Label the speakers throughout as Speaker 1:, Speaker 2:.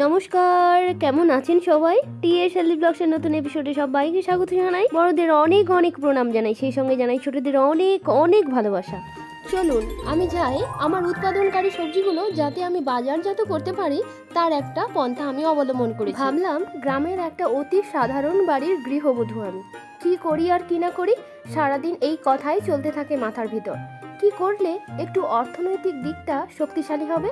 Speaker 1: নমস্কার, কেমন আছেন সবাই? টিএসএলই ব্লগসের নতুন এপিসোডে সবাইকে স্বাগত জানাই। বড়দের অনেক অনেক প্রণাম জানাই, সেই সঙ্গে জানাই ছোটদের অনেক অনেক ভালোবাসা। চলুন, আমি চাই আমার উৎপাদনকারী সবজিগুলো যাতে আমি বাজারজাত করতে পারি, তার একটা পন্থা আমি অবলম্বন করি ভাবলাম, গ্রামের একটা অতি সাধারণ বাড়ির গৃহবধূ আমি। কি করি আর কি না করি, সারাদিন এই কথাই চলতে থাকে মাথার ভিতর। কি করলে একটু অর্থনৈতিক দিকটা শক্তিশালী হবে?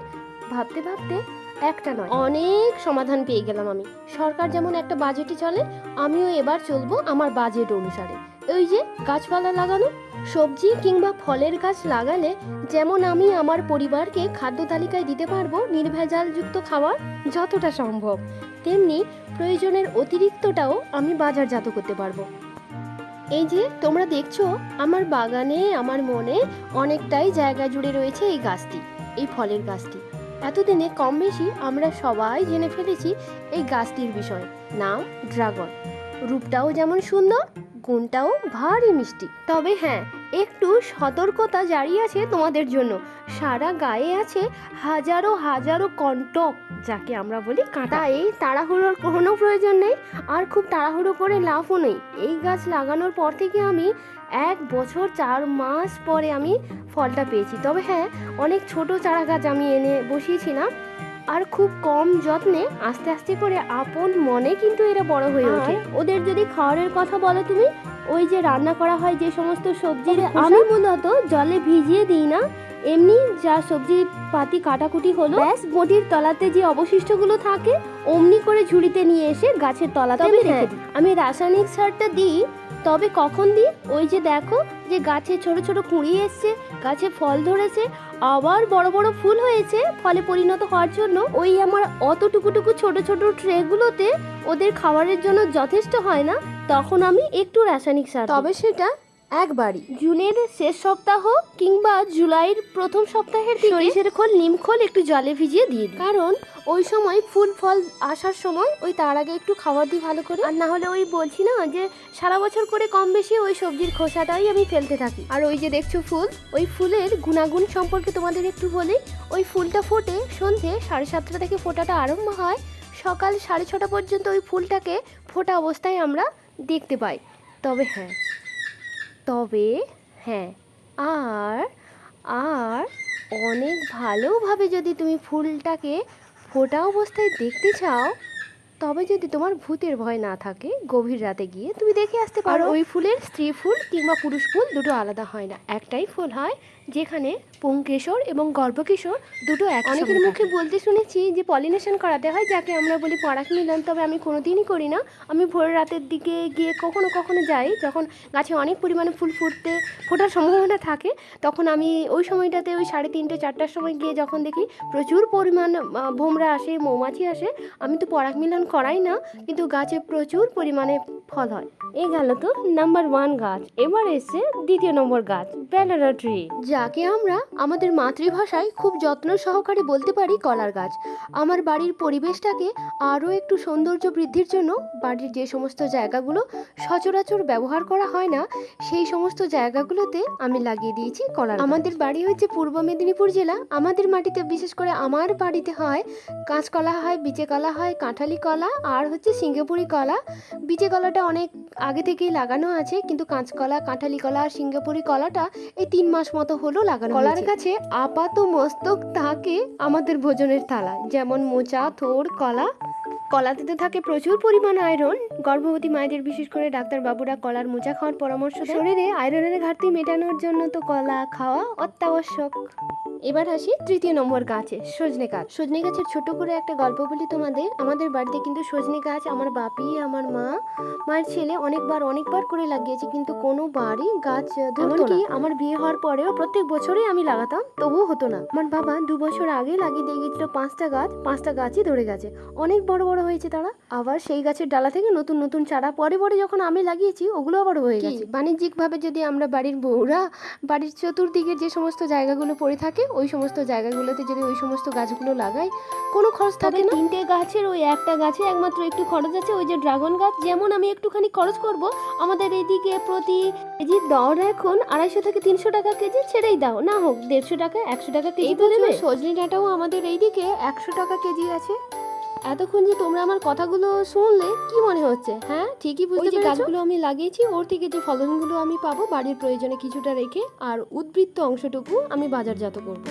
Speaker 1: ভাবতে ভাবতে একটা নয়। অনেক সমাধান পেয়ে গেলাম আমি। সরকার যেমন একটা বাজেটে চলে, আমিও এবার চলবো আমার বাজেট অনুসারে। ওই যে গাছপালা লাগানো, সবজি কিংবা ফলের গাছ লাগালে যেমন আমি আমার পরিবারকে খাদ্য তালিকায় দিতে পারব নির্ভেজালযুক্ত খাবার যতটা সম্ভব, তেমনি প্রয়োজনের অতিরিক্তটাও আমি বাজারজাত করতে পারব। এই যে তোমরা দেখছ, আমার বাগানে, আমার মনে অনেকটাই জায়গা জুড়ে রয়েছে এই গাছটি, এই ফলের গাছটি। এতদিনে কম বেশি আমরা সবাই জেনে ফেলেছি এই গাছটির বিষয়। নাম ড্রাগন। রূপটাও যেমন সুন্দর, গুণটাও ভারী মিষ্টি। তবে হ্যাঁ একটু সতর্কতা জারি আছে তোমাদের জন্য। সারা গায়ে আছে হাজারো হাজারো কন্টক, যাকে আমরা বলি কাঁটা। এই তাড়াহুড়োর কোনো প্রয়োজন নেই, আর খুব তাড়াহুড়ো করে লাভও নেই। এই গাছ লাগানোর পর থেকে আমি এক বছর চার মাস পরে আমি ফলটা পেয়েছি। তবে হ্যাঁ অনেক ছোট চারা গাছ আমি এনে বসিয়েছিলাম। আর খুব কম যত্নে আস্তে আস্তে করে আপন মনে কিন্তু এরা বড় হয়ে ওঠে। ওদের যদি খাওয়ারের কথা বলো তুমি ওই যে রান্না করা হয় যে সমস্ত সবজি আমি মূলত জলে ভিজিয়ে দিই না। এমনি যা সবজি পাতি কাটাকুটি হলো ব্যাস বটির তলাতে যে অবশিষ্টগুলো থাকে অমনি করে ঝুড়িতে নিয়ে এসে গাছের তলাতে আমি আমি রাসায়নিক সারটা দিই তবে কখন দি? ওই যে দেখো, যে গাছে ছোট ছোট কুঁড়ি এসছে, গাছে ফল ধরেছে, আবার বড় বড় ফুল হয়েছে, ফলে পরিণত হওয়ার জন্য ওই আমার অতটুকুটুকু ছোট ছোট ট্রেগুলোতে ওদের খাবারের জন্য যথেষ্ট হয় না? তখন আমি একটু রাসায়নিক সার তবে সেটা একবারই। জুনের শেষ সপ্তাহ কিংবা জুলাইয়ের প্রথম সপ্তাহের সরিষের খোল, নিম খোল একটু জলে ভিজিয়ে দিয়ে দিই কারণ ওই সময় ফুল ফল আসার সময় ওই তার আগে একটু খাবার দিই ভালো করে। আর না হলে ওই বলছি না যে সারা বছর করে কম বেশি ওই সবজির খোসাটাই আমি ফেলতে থাকি। আর ওই যে দেখছ ফুল, ওই ফুলের গুণাগুণ সম্পর্কে তোমাদের একটু বলি। ওই ফুলটা ফোটে সন্ধে সাড়ে সাতটা থেকে ফোটাটা আরম্ভ হয়। সকাল সাড়ে ছটা পর্যন্ত ওই ফুলটাকে ফোটা অবস্থায় আমরা দেখতে পাই। তবে হ্যাঁ তবে হ্যাঁ আর আর অনেক ভালোভাবে যদি তুমি ফুলটাকে ফোটা অবস্থায় দেখতে চাও তবে যদি তোমার ভূতের ভয় না থাকে গভীর রাতে গিয়ে তুমি দেখে আসতে পারো। ওই ফুলের স্ত্রী ফুল কিংবা পুরুষ ফুল দুটো আলাদা হয় না। একটাই ফুল হয় যেখানে পুংকেশর এবং গর্ভকেশর দুটো এক অনেকের মুখে বলতে শুনেছি যে পলিনেশন করাতে হয় যাকে আমরা বলি পরাগ মিলন। তবে আমি কোনোদিনই করি না। আমি ভোর রাতের দিকে গিয়ে কখনো কখনো যাই যখন গাছে অনেক পরিমাণে ফুল ফুটতে ফোটার সম্ভাবনা থাকে তখন আমি ওই সময়টাতে ওই সাড়ে তিনটে চারটার সময় গিয়ে যখন দেখি প্রচুর পরিমাণ ভোমরা আসে মৌমাছি আসে আমি তো পরাগ মিলন করাই না কিন্তু গাছে প্রচুর পরিমাণে ফল হয়। এই গেল তো নাম্বার ওয়ান গাছ। এবার এসছে দ্বিতীয় নম্বর গাছ ব্যানানা ট্রি যাকে আমরা আমাদের মাতৃভাষায় খুব যত্ন সহকারে বলতে পারি কলার গাছ। আমার বাড়ির পরিবেশটাকে আরও একটু সৌন্দর্য বৃদ্ধির জন্য বাড়ির যে সমস্ত জায়গাগুলো সচরাচর ব্যবহার করা হয় না, সেই সমস্ত জায়গাগুলোতে আমি লাগিয়ে দিয়েছি কলার আমাদের বাড়ি হচ্ছে পূর্ব মেদিনীপুর জেলা। আমাদের মাটিতে বিশেষ করে আমার বাড়িতে হয় কাঁচকলা হয়, বিচে কলা হয়, কাঁঠালি কলা, আর হচ্ছে সিঙ্গাপুরি কলা। বিচে কলাটা অনেক আগে থেকেই লাগানো আছে, কিন্তু কাঁচকলা, কাঁঠালি কলা আর সিঙ্গাপুরি কলাটা এই তিন মাস মতো হলো লাগানো কলার কাছে আপাত মস্তক থাকে আমাদের ভোজনের থালা যেমন মোচা থোড় কলা। কলাতে তো থাকে প্রচুর পরিমাণ আয়রন। গর্ভবতী মায়েদের বিশেষ করে ডাক্তার বাবুরা কলার মোচা খাওয়ার পরামর্শ শরীরে আয়রনের ঘাটতি মেটানোর জন্য তো কলা খাওয়া অত্যাবশ্যক। এবার আসি তৃতীয় নম্বর গাছে, সজনে গাছ। সজনে গাছের ছোট করে একটা গল্প বলি তোমাদের। আমাদের বাড়িতে কিন্তু সজনে গাছ আমার বাপি, আমার মা, মায়ের ছেলে অনেকবার অনেকবার করে লাগিয়েছে, কিন্তু কোনো বাড়ি গাছ এমনকি আমার বিয়ে হওয়ার পরেও প্রত্যেক বছরই আমি লাগাতাম, তবুও হতো না। আমার বাবা দু বছর আগে লাগিয়ে দিয়ে গেছিল পাঁচটা গাছ, পাঁচটা গাছই ধরে গেছে। অনেক বড় বড় হয়েছে তারা আবার সেই গাছের ডালা থেকে নতুন নতুন চারা পরে পরে যখন আমি লাগিয়েছি ওগুলো আবার হয়ে গেছে। বাণিজ্যিকভাবে যদি আমরা বাড়ির বউরা বাড়ির চতুর্দিকের যে সমস্ত জায়গাগুলো পড়ে থাকে ওই সমস্ত জায়গাগুলোতে যদি ওই সমস্ত গাছগুলো লাগাই কোনো খরচ থাকে না? তিনটে গাছের ওই একটা গাছে একমাত্র একটু খরচ আছে ওই যে ড্রাগন গাছ। যেমন আমি একটুখানি খরচ করব আমাদের এইদিকে প্রতি কেজি দর এখন আড়াইশো থেকে তিনশো টাকা কেজি ছেড়েই দাও। না হোক দেড়শো টাকা একশো টাকা কেজি সজনে ডাঁটাও আমাদের এইদিকে একশো টাকা কেজি আছে। এতক্ষণ যে তোমরা আমার কথাগুলো শুনলে কি মনে হচ্ছে? হ্যাঁ ঠিকই বুঝতে পেরেছ?
Speaker 2: গাছগুলো আমি লাগিয়েছি ওর থেকে যে ফলনগুলো আমি পাবো বাড়ির প্রয়োজনে কিছুটা রেখে আর উদ্বৃত্ত অংশটুকু আমি বাজারজাত করব।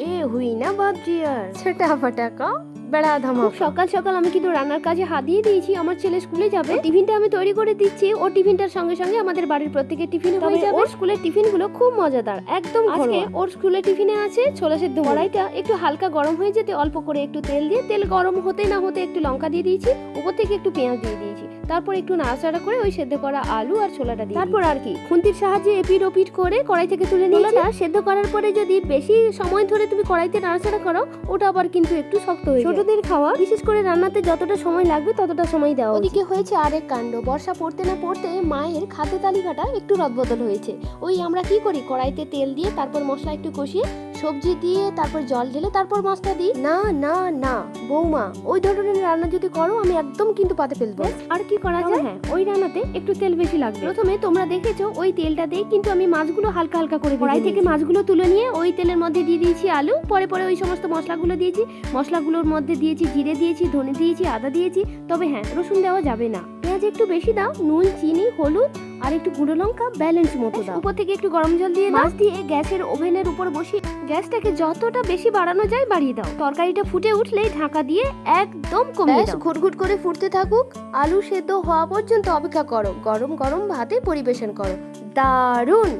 Speaker 1: এ হুই না বাদ জিয়ার
Speaker 2: সেটা ফাটাকা বেড়া ধামা
Speaker 1: সকাল সকাল আমি কিন্তু রান্নার কাজে হাত দিয়ে দিয়েছি আমার ছেলে স্কুলে যাবে। টিফিনটা আমি তৈরি করে দিচ্ছি ও টিফিনটার সঙ্গে সঙ্গে আমাদের বাড়ির প্রত্যেকের টিফিন হয়ে যাবে। ওর স্কুলের টিফিনগুলো খুব মজাদার একদম আজকে ওর স্কুলের টিফিনে আছে ছোলা সেদ্ধ কড়াইটা একটু হালকা গরম হয়ে যেতে অল্প করে একটু তেল দিয়ে তেল গরম হতে না হতে একটু লঙ্কা দিয়ে দিয়েছি উপর থেকে একটু পেঁয়াজ দিয়ে দিয়েছি। তারপর একটু নাড়াচাড়া করে ওই সেদ্ধ করা আলু আর ছোলাটা দিয়ে তারপর আর কি? খুন্তির সাহায্যে এপিট ওপিট করে কড়াই থেকে তুলে নিয়েছি। সেদ্ধ করার পরে যদি বেশি সময় ধরে তুমি কড়াইতে নাড়াচাড়া করো ওটা আবার কিন্তু একটু শক্ত হয়ে ছোটদের খাওয়া বিশেষ করে রান্নাতে যতটা সময় লাগবে ততটা সময় দেওয়া
Speaker 2: ওদিকে হয়েছে আরেক কাণ্ড। বর্ষা পড়তে না পড়তে মায়ের খাদ্য তালিকাটা একটু রদবদল হয়েছে। ওই আমরা কি করি? কড়াইতে তেল দিয়ে তারপর মশলা একটু কষিয়ে সবজি দিয়ে তারপর জল ঢেলে তারপর মশলা দিই।
Speaker 1: না না না বৌমা ওই ধরনের রান্না যদি করো আমি একদম কিন্তু পাতে ফেলব আর কি করা যায়? হ্যাঁ। ওই রান্নাতে একটু তেল বেশি লাগবে। প্রথমে তোমরা দেখেছ ওই তেলটা দিয়ে কিন্তু আমি মাছগুলো হালকা হালকা করে কড়াই থেকে মাছগুলো তুলে নিয়ে ওই তেলের মধ্যে দিয়ে দিয়েছি আলু পরে পরে ওই সমস্ত মশলাগুলো দিয়েছি। মশলাগুলোর মধ্যে দিয়েছি জিরে দিয়েছি ধনে দিয়েছি আদা দিয়েছি। তবে হ্যাঁ রসুন দেওয়া যাবে না। পেঁয়াজ একটু বেশি দাও নুন চিনি হলুদ আর একটু গুঁড়ো লঙ্কা ব্যালেন্স মতো দাও। উপর থেকে একটু গরম জল দিয়ে মাছ দিয়ে গ্যাসের ওভেনের উপর বসিয়ে গ্যাসটাকে যতটা বেশি বাড়ানো যায় বাড়িয়ে দাও। তরকারিটা ফুটে উঠলেই ঢাকা দিয়ে একদম কমিয়ে দাও।
Speaker 2: ঘুটঘুট করে ফুটতে থাকুক আলু সেদ্ধ হওয়া পর্যন্ত অপেক্ষা করো। গরম গরম ভাতে পরিবেশন করো।
Speaker 1: দারুণ!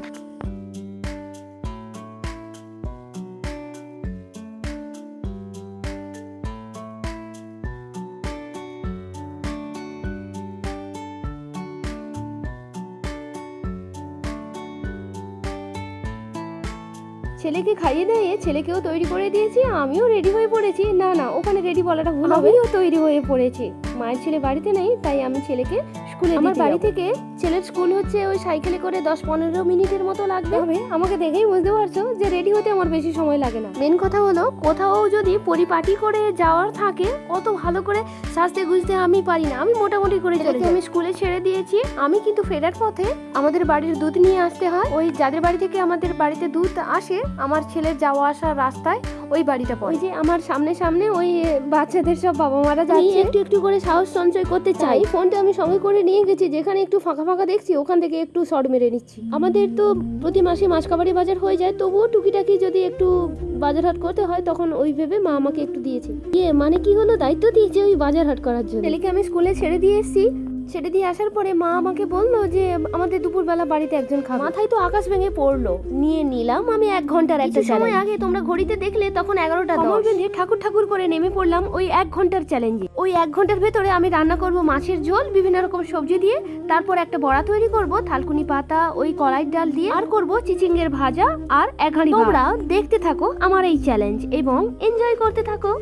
Speaker 1: ছেলেকে খাইয়ে দিয়ে ছেলেকেও তৈরি করে দিয়েছি আমিও রেডি হয়ে পড়েছি। না না ওখানে রেডি বলাটা ভুল আমিও তৈরি হয়ে পড়েছি। মায়ের ছেলে বাড়িতে নেই তাই আমি ছেলেকে স্কুলে আমার বাড়ি থেকে ছেলের স্কুল হচ্ছে ওই সাইকেলে করে দশ পনেরো মিনিটের মতো লাগবে। হবে আমাকে দেখেই বুঝতে পারছ যে রেডি হতে আমার বেশি সময় লাগে না। মেন কথা হলো কোথাও যদি পরিপাটি করে যাওয়ার থাকে অত ভালো করে সাজতে গুজতে আমি পারি না। আমি মোটামুটি করে চলে যাই। আমি স্কুলে ছেড়ে দিয়েছি। আমি কিন্তু ফেরার পথে আমাদের বাড়ির দুধ নিয়ে আসতে হয়। ওই যাদের বাড়ি থেকে আমাদের বাড়িতে দুধ আসে আমার ছেলের যাওয়া আসার রাস্তায় ওই বাড়িটা পড়ে। ওই যে আমার সামনে সামনে ওই বাচ্চাদের সব বাবা মারা যাচ্ছে। একটু একটু করে সাহস সঞ্চয় করতে চাই। ফোনটা আমি সঙ্গে করে নিয়ে গেছি যেখানে একটু ফাঁকা ফাঁকা দেখছি, ওখান থেকে একটু শর্ট মেরে নিচ্ছি। আমাদের তো প্রতি মাসে মাসকাবাড়ি বাজার হয়ে যায়, তবুও টুকিটাকি যদি একটু বাজার হাট করতে হয়, তখন ওই ভেবে মা আমাকে একটু দিয়েছে। ইয়ে মানে কি হলো? দায়িত্ব দিয়েছে ওই বাজার হাট করার জন্য। আমি স্কুলে ছেড়ে দিয়ে এসেছি। ছেড়ে দিয়ে আসার পরে মা আমাকে বলল যে আমাদের দুপুরবেলা বাড়িতে একজন খাবে। মাথায় তো আকাশ ভেঙে পড়ল। নিয়ে নিলাম আমি এক ঘণ্টার একটা সময় আগে তোমরা ঘড়িতে দেখলে তখন এগারোটা দশ। বেঁধে ঠাকুর ঠাকুর করে নেমে পড়লাম ওই এক ঘণ্টার চ্যালেঞ্জে ওই এক ঘণ্টার ভেতরে আমি রান্না করব মাছের ঝোল বিভিন্ন রকম সবজি দিয়ে তারপর একটা বড়া তৈরি করব থালকুনি পাতা ওই কড়াইয়ের ডাল দিয়ে আর করব চিচিঙ্গের ভাজা আর এক হাঁড়ি তোমরা দেখতে থাকো আমার এই চ্যালেঞ্জ এবং এনজয় করতে থাকো।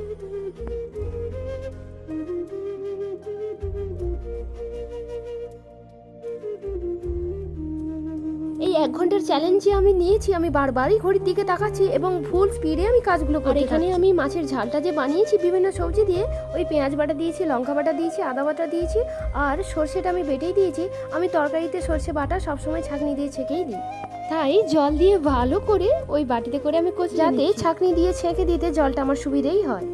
Speaker 1: এক ঘণ্টার চ্যালেঞ্জে আমি নিয়েছি আমি বারবারই ঘড়ির দিকে তাকাচ্ছি এবং ফুল স্পিডে আমি কাজগুলো করি এখানে আমি মাছের ঝালটা যে বানিয়েছি বিভিন্ন সবজি দিয়ে ওই পেঁয়াজ বাটা দিয়েছি লঙ্কা বাটা দিয়েছি আদা বাটা দিয়েছি আর সর্ষেটা আমি বেটেই দিয়েছি। আমি তরকারিতে সর্ষে বাটা সবসময় ছাঁকনি দিয়ে ছেঁকেই দিই। তাই জল দিয়ে ভালো করে ওই বাটিতে করে আমি যাতে ছাঁকনি দিয়ে ছেঁকে দিতে জলটা আমার সুবিধেই হয়।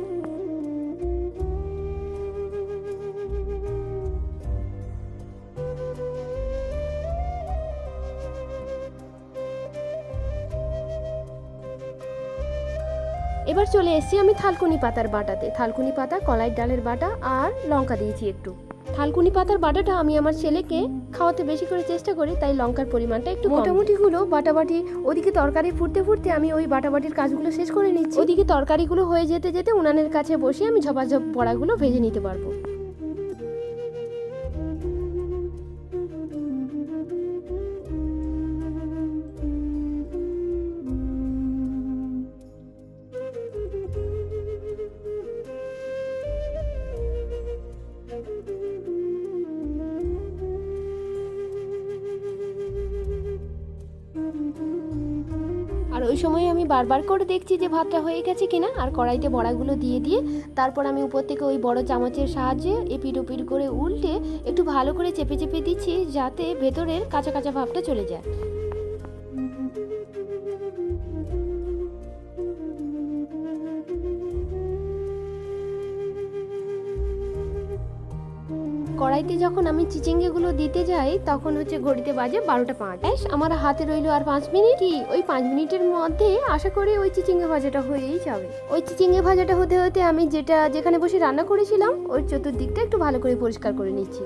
Speaker 1: এবার চলে এসেছি আমি থালকুনি পাতার বাটাতে। থালকুনি পাতা কলাইয়ের ডালের বাটা আর লঙ্কা দিয়েছি একটু। থালকুনি পাতার বাটাটা আমি আমার ছেলেকে খাওয়াতে বেশি করে চেষ্টা করি তাই লঙ্কার পরিমাণটা একটু মোটামুটি গুলো বাটাবাটি ওদিকে তরকারি ফুটতে ফুটতে আমি ওই বাটাবাটির কাজগুলো শেষ করে নিচ্ছি। ওদিকে তরকারিগুলো হয়ে যেতে যেতে উনানের কাছে বসে আমি ঝপাঝপ বড়াগুলো ভেজে নিতে পারব। সময় আমি বারবার করে দেখছি যে ভাতটা হয়ে গেছে কিনা, আর কড়াইতে বড়াগুলো দিয়ে দিয়ে তারপর আমি উপর থেকে ওই বড় চামচের সাহায্যে এপিট ওপিট করে উল্টে একটু ভালো করে চেপে চেপে দিচ্ছি যাতে ভেতরের কাঁচা কাঁচা ভাবটা চলে যায়। কড়াইতে যখন আমি চিচিঙ্গেগুলো দিতে যাই, তখন হচ্ছে ঘড়িতে বাজে বারোটা পাঁচ। আমার হাতে রইল আর পাঁচ মিনিট। কি, ওই পাঁচ মিনিটের মধ্যে আশা করি ওই চিচিঙ্গে ভাজাটা হয়েই যাবে। ওই চিচিঙ্গে ভাজাটা হতে হতে আমি যেটা, যেখানে বসে রান্না করেছিলাম, ওই চতুর্দিকটা একটু ভালো করে পরিষ্কার করে নিচ্ছি।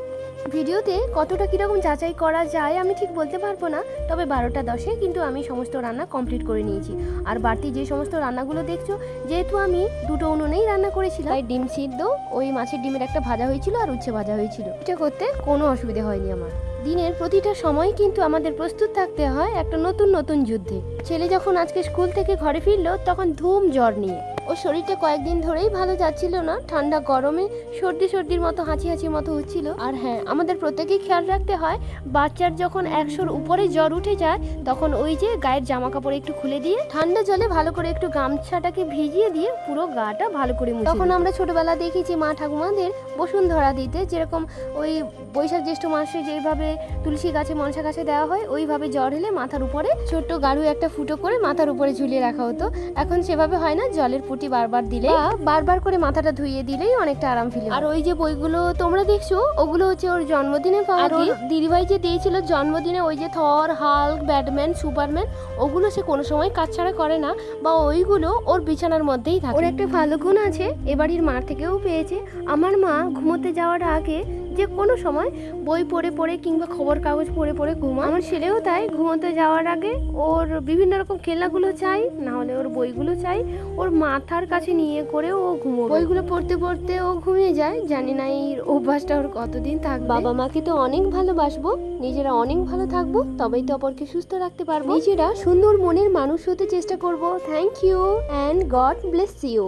Speaker 1: ভিডিওতে কতটা কীরকম যাচাই করা যায় আমি ঠিক বলতে পারব না, তবে বারোটা দশে কিন্তু আমি সমস্ত রান্না কমপ্লিট করে নিয়েছি। আর বাড়তি যে সমস্ত রান্নাগুলো দেখছ, যেহেতু আমি দুটো উনুনেই রান্না করেছিলাম ডিম সিদ্ধ, ওই মাছের ডিমের একটা ভাজা হয়েছিল আর উচ্ছে ভাজা হয়েছিল। এটা করতে কোনো অসুবিধে হয়নি আমার। দিনের প্রতিটা সময় কিন্তু আমাদের প্রস্তুত থাকতে হয় একটা নতুন নতুন যুদ্ধে। ছেলে যখন আজকে স্কুল থেকে ঘরে ফিরলো, তখন ধুম জ্বর নিয়ে। ওর শরীরটা কয়েকদিন ধরেই ভালো যাচ্ছিল না। ঠান্ডা গরমে সর্দি সর্দির মতো হাঁচি হাঁচির মতো হচ্ছিল। আর হ্যাঁ আমাদের প্রত্যেকেই খেয়াল রাখতে হয় বাচ্চার যখন একশোর উপরে জ্বর উঠে যায় তখন ওই যে গায়ের জামা কাপড় একটু খুলে দিয়ে ঠান্ডা জলে ভালো করে একটু গামছাটাকে ভিজিয়ে দিয়ে পুরো গাটা ভালো করে মুছে তখন আমরা ছোটবেলা দেখেছি মা ঠাকুমাদের বসুন্ধরা দিতে যেরকম ওই বৈশাখ জ্যৈষ্ঠ মাসে যেভাবে তুলসী গাছে মনসা গাছে দেওয়া হয় ওইভাবে জ্বর হলে মাথার উপরে ছোট্ট গাড়ু একটা ফুটো করে মাথার উপরে ঝুলিয়ে রাখা হতো। এখন সেভাবে হয় না জলের পুটি বারবার দিলে? বারবার করে মাথাটা ধুইয়ে দিলেই অনেকটা আরাম ফিল আর ওই যে বইগুলো তোমরা দেখছ ওগুলো হচ্ছে ওর জন্মদিনে পাওয়া দিদিভাই যে দিয়েছিল জন্মদিনে ওই যে থর হাল্ক ব্যাটম্যান সুপারম্যান ওগুলো সে কোনো সময় কাজ ছাড়া করে না বা ওইগুলো ওর বিছানার মধ্যেই থাকে। ওর একটা ভালো গুণ আছে এ বাড়ির মার থেকেও পেয়েছে। আমার মা ঘুমোতে যাওয়ার আগে যে কোনো সময় বই পড়ে পড়ে কিংবা খবর কাগজ পড়ে পড়ে ঘুমায় আমার ছেলেও তাই ঘুমোতে যাওয়ার আগে ওর বিভিন্ন রকম খেলাগুলো চাই না হলে ওর বইগুলো চাই ওর মাথার কাছে নিয়ে করে ও ঘুমো বইগুলো পড়তে পড়তে ও ঘুমিয়ে যায় জানি না এই অভ্যাসটা ওর কতদিন থাকবে। বাবা মাকে তো অনেক ভালোবাসবো নিজেরা অনেক ভালো থাকব তবেই তো অপরকে সুস্থ রাখতে পারব। নিজেরা সুন্দর মনের মানুষ হতে চেষ্টা করব। Thank you and God bless you